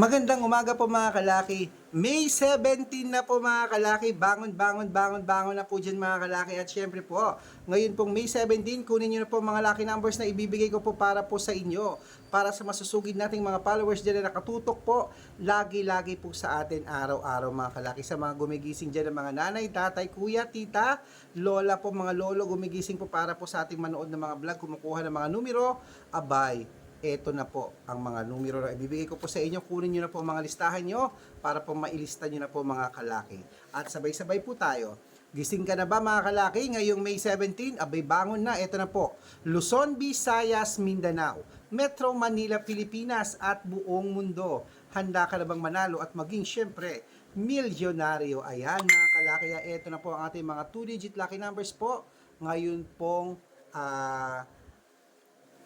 Magandang umaga po mga kalaki. May 17 na po mga kalaki. Bangon, bangon, bangon, bangon na po dyan mga kalaki. At syempre po, ngayon pong May 17, kunin nyo na po mga lucky numbers na ibibigay ko po para po sa inyo. Para sa masusugid nating mga followers dyan na nakatutok po, lagi-lagi po sa atin araw-araw mga kalaki. Sa mga gumigising dyan ng mga nanay, tatay, kuya, tita, lola po, mga lolo, gumigising po para po sa ating manood ng mga vlog, kumukuha ng mga numero, abay, eto na po ang mga numero na ibibigay ko po sa inyo. Kunin nyo na po ang mga listahan nyo para po mailista nyo na po mga kalaki. At sabay-sabay po tayo. Gising ka na ba mga kalaki? Ngayong May 17, abay bangon na. Ito na po. Luzon, Visayas, Mindanao, Metro Manila, Pilipinas at buong mundo. Handa ka na bang manalo at maging syempre milyonaryo? Ayan mga kalaki. Ito na po ang ating mga 2-digit lucky numbers po. Ngayon pong ah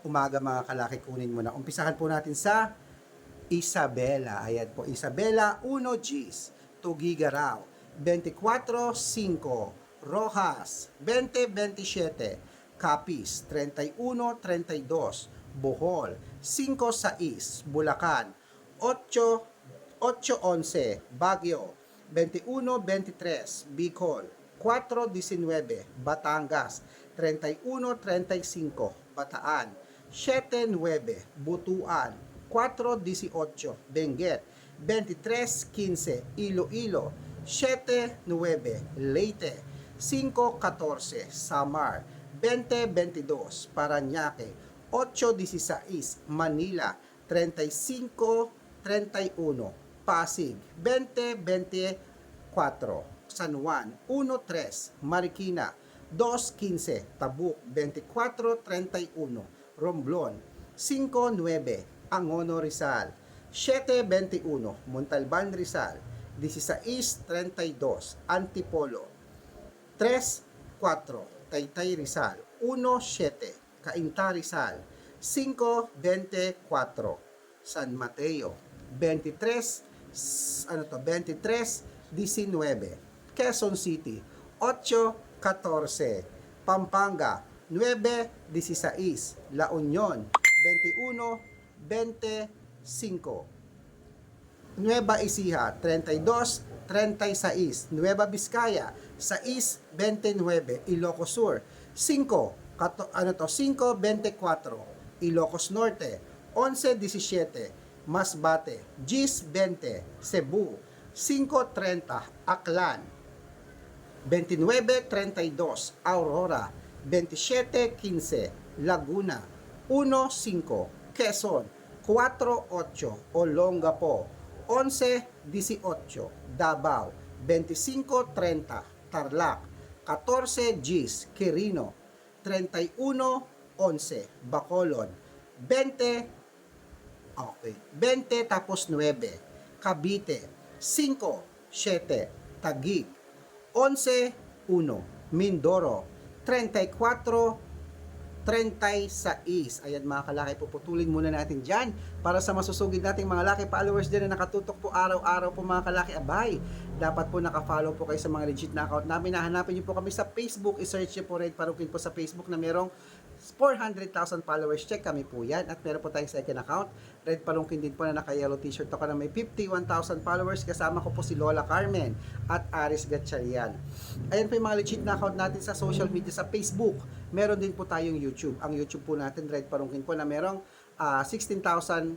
umaga mga kalaki kunin mo na. Umpisahan po natin sa Isabela. Ayan po, Isabela 1 Gs, Tugigaraw, 24-5, Rojas, 20-27, Capiz, 31-32, Bohol, 5-6, Bulacan, 8-11, Baguio, 21-23, Bicol, 4-19, Batangas, 31-35, Bataan, 7-9, Butuan, 4-18, Benguet, 23-15, Iloilo, 7-9, Leyte, 5-14, Samar, 20-22, Paranaque, 8-16, Manila, 35-31, Pasig, 20-24, San Juan, 1-3, Marikina, 2.15, Tabuk, 24.31, Romblon, 5.9, Angono Rizal, 7.21, Montalban Rizal, 16.32, Antipolo, 3.4, Taytay Rizal, 1.7, Cainta Rizal, 5.24, San Mateo, 23, s- ano to, 23, 19, Quezon City, 8, 14, Pampanga, 9, 16, La Union, 21, 25, Nueva Ecija, 32, 36, Nueva Vizcaya, 6, 29, Ilocos Sur, 5, kato, ano to, 5, 24, Ilocos Norte, 11, 17, Masbate, Gis 20, Cebu, 5, 30, Aklan, 29-32 Aurora, 27-15 Laguna, 1-5 Quezon, 4-8 Olongapo, 11-18 Davao, 25-30 Tarlac, 14 Gis Quirino, 31-11 Bacolod, 20 Okay. 20 tapos 9. Cavite. 5. 7. Taguig. 11. 1. Mindoro. 34. 36. Ayan mga kalaki, puputulin muna natin dyan para sa masusugid nating mga laki followers dyan na nakatutok po araw-araw po mga kalaki. Abay, dapat po nakafollow po kayo sa mga legit na account namin. Nahanapin niyo po kami sa Facebook. I-search niyo po Red Parukin po sa Facebook na merong 400,000 followers. Check kami po yan. At meron po tayong second account. Red Palungkin din po na naka-yellow t-shirt ako na may 51,000 followers. Kasama ko po si Lola Carmen at Aris Gatchalian. Ayan po yung mga legit na account natin sa social media sa Facebook. Meron din po tayong YouTube. Ang YouTube po natin, Red Palungkin po na merong ah, 16,800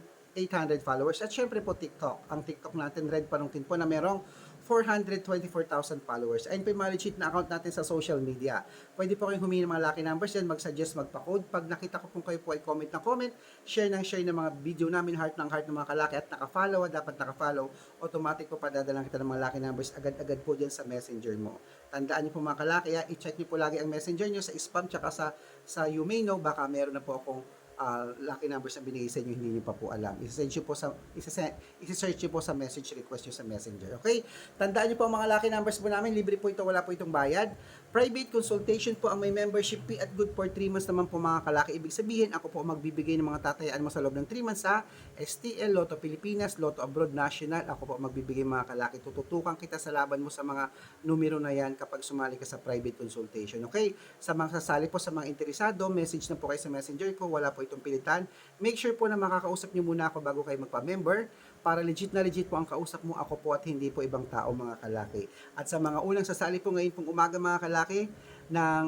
followers. At syempre po TikTok. Ang TikTok natin, Red Palungkin po na merong 424,000 followers. Ayun po yung mga na account natin sa social media. Pwede po kayong humingi ng mga lucky numbers yan, mag-suggest, magpa-code. Pag nakita ko po kayo po ay comment ng comment, share ng share ng mga video namin, heart ng heart ng mga kalaki at naka-follow, at dapat naka-follow, automatic po padadalang kita ng mga lucky numbers agad-agad po dyan sa messenger mo. Tandaan niyo po mga kalaki, i-check niyo po lagi ang messenger niyo sa spam tsaka sa, sa you may know, baka meron na po akong ah, lucky numbers na binigay sa inyo, hindi niyo pa po alam. Isa-send niyo po sa, isa-send, isa-search niyo po sa message request niyo sa messenger. Okay? Tandaan niyo po ang mga lucky numbers po namin, libre po ito, wala po itong bayad. Private consultation po ang may membership fee at good for 3 months naman po mga kalaki. Ibig sabihin, ako po magbibigay ng mga tatayaan mo sa loob ng 3 months sa STL, Lotto Pilipinas, Lotto Abroad National. Ako po magbibigay mga kalaki. Tututukan kita sa laban mo sa mga numero na yan kapag sumali ka sa private consultation. Okay? Sa mga sasali po sa mga interesado, message na po kayo sa messenger ko. Wala po itong pilitan. Make sure po na makakausap nyo muna ako bago kayo magpa-member para legit na legit po ang kausap mo ako po at hindi po ibang tao mga kalaki. At sa mga unang sasali po ngayon pong umaga mga kalaki, ng,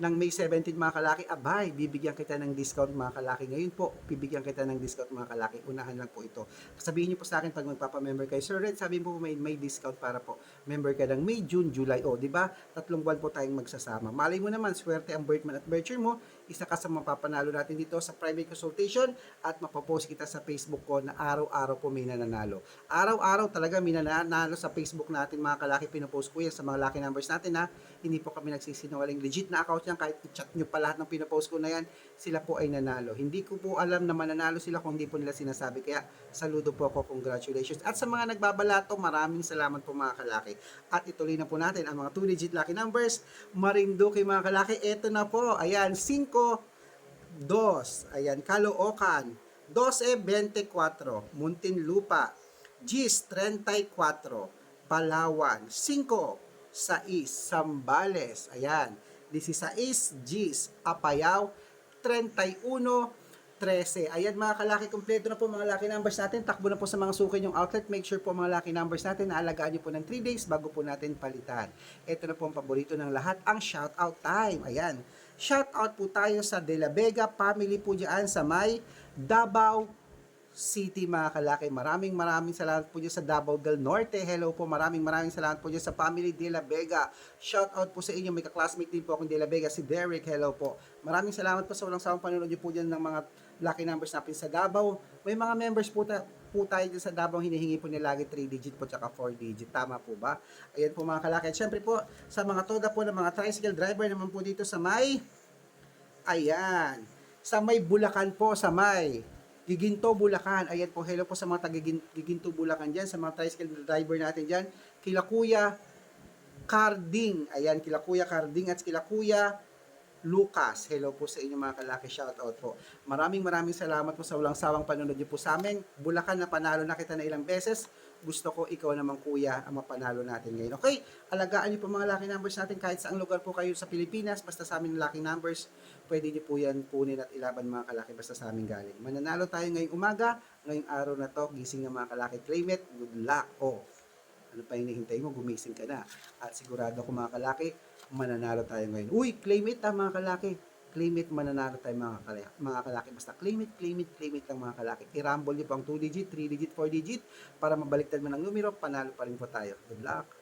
ng May 17 mga kalaki, abay, bibigyan kita ng discount mga kalaki. Ngayon po, bibigyan kita ng discount mga kalaki. Unahan lang po ito. Sabihin niyo po sa akin pag magpapa-member kayo, Sir Red, sabihin po may, may discount para po member ka ng May, June, July. O, di ba? Tatlong buwan po tayong magsasama. Malay mo naman, swerte ang birth month at birth year mo. Isa ka sa mapapanalo natin dito sa private consultation at mapopost kita sa Facebook ko na araw-araw po may nananalo. Araw-araw talaga may nananalo sa Facebook natin mga kalaki. Pinopost ko yan sa mga lucky numbers natin ha. Hindi po kami nagsisinungaling. Legit na account yan. Kahit i-chat nyo pa lahat ng pinopost ko na yan, sila po ay nanalo. Hindi ko po alam na mananalo sila kung hindi po nila sinasabi. Kaya saludo po ako. Congratulations. At sa mga nagbabalato, maraming salamat po mga kalaki. At ituloy na po natin ang mga 2-digit lucky numbers. Marinduque mga kalaki. Ito na po. Ayan, 5, 2. Ayan, Caloocan. 12.24. Muntinlupa. Gis 34. Palawan. 5. 6. Sambales. Ayan. 16. Gis. Apayao. 31. 13. Ayan mga kalaki, kompleto na po mga lucky numbers natin. Takbo na po sa mga suki yung outlet. Make sure po mga lucky numbers natin na alagaan nyo po ng 3 days bago po natin palitan. Ito na po ang paborito ng lahat, ang shout out time. Ayan. Shout out po tayo sa De La Vega family po dyan sa may Davao City mga kalaki. Maraming maraming salamat po dyan sa Davao del Norte. Hello po, maraming maraming salamat po dyan sa family De La Vega. Shout out po sa inyo, may kaklasmate din po akong De La Vega, si Derek. Hello po. Maraming salamat po sa walang sawang panonood niyo po dyan ng mga lucky numbers natin sa Davao. May mga members po, ta- po tayo dyan sa Davao, hinihingi po nila lagi 3 digit po tsaka 4 digit. Tama po ba? Ayan po mga kalaki. At syempre po, sa mga toda po ng mga tricycle driver naman po dito sa may Ayan. Sa may Bulacan po, sa may Giginto, Bulacan. Ayan po, hello po sa mga taga Giginto, Bulacan dyan, sa mga tricycle driver natin dyan. Kila Kuya Carding. Ayan, kila Kuya Carding at kila Kuya Lucas. Hello po sa inyo mga kalaki. Shout out po. Maraming maraming salamat po sa walang sawang panonood niyo po sa amin. Bulacan na panalo na kita na ilang beses. Gusto ko ikaw naman kuya ang mapanalo natin ngayon. Okay? Alagaan niyo po mga lucky numbers natin kahit saang lugar po kayo sa Pilipinas. Basta sa amin lucky numbers. Pwede niyo po yan kunin at ilaban mga kalaki basta sa amin galing. Mananalo tayo ngayong umaga. Ngayong araw na to. Gising na mga kalaki. Claim it. Good luck. Oh. Ano pa hinihintay mo? Gumising ka na. At sigurado ko mga kalaki, mananalo tayo ngayon. Uy, claim it ah, mga kalaki. Claim it, mananalo tayo mga kalaki. Mga kalaki. Basta claim it, claim it, claim it lang mga kalaki. I-rumble niyo po ang 2 digit, 3 digit, 4 digit para mabaliktad mo ng numero, panalo pa rin po tayo. Good luck.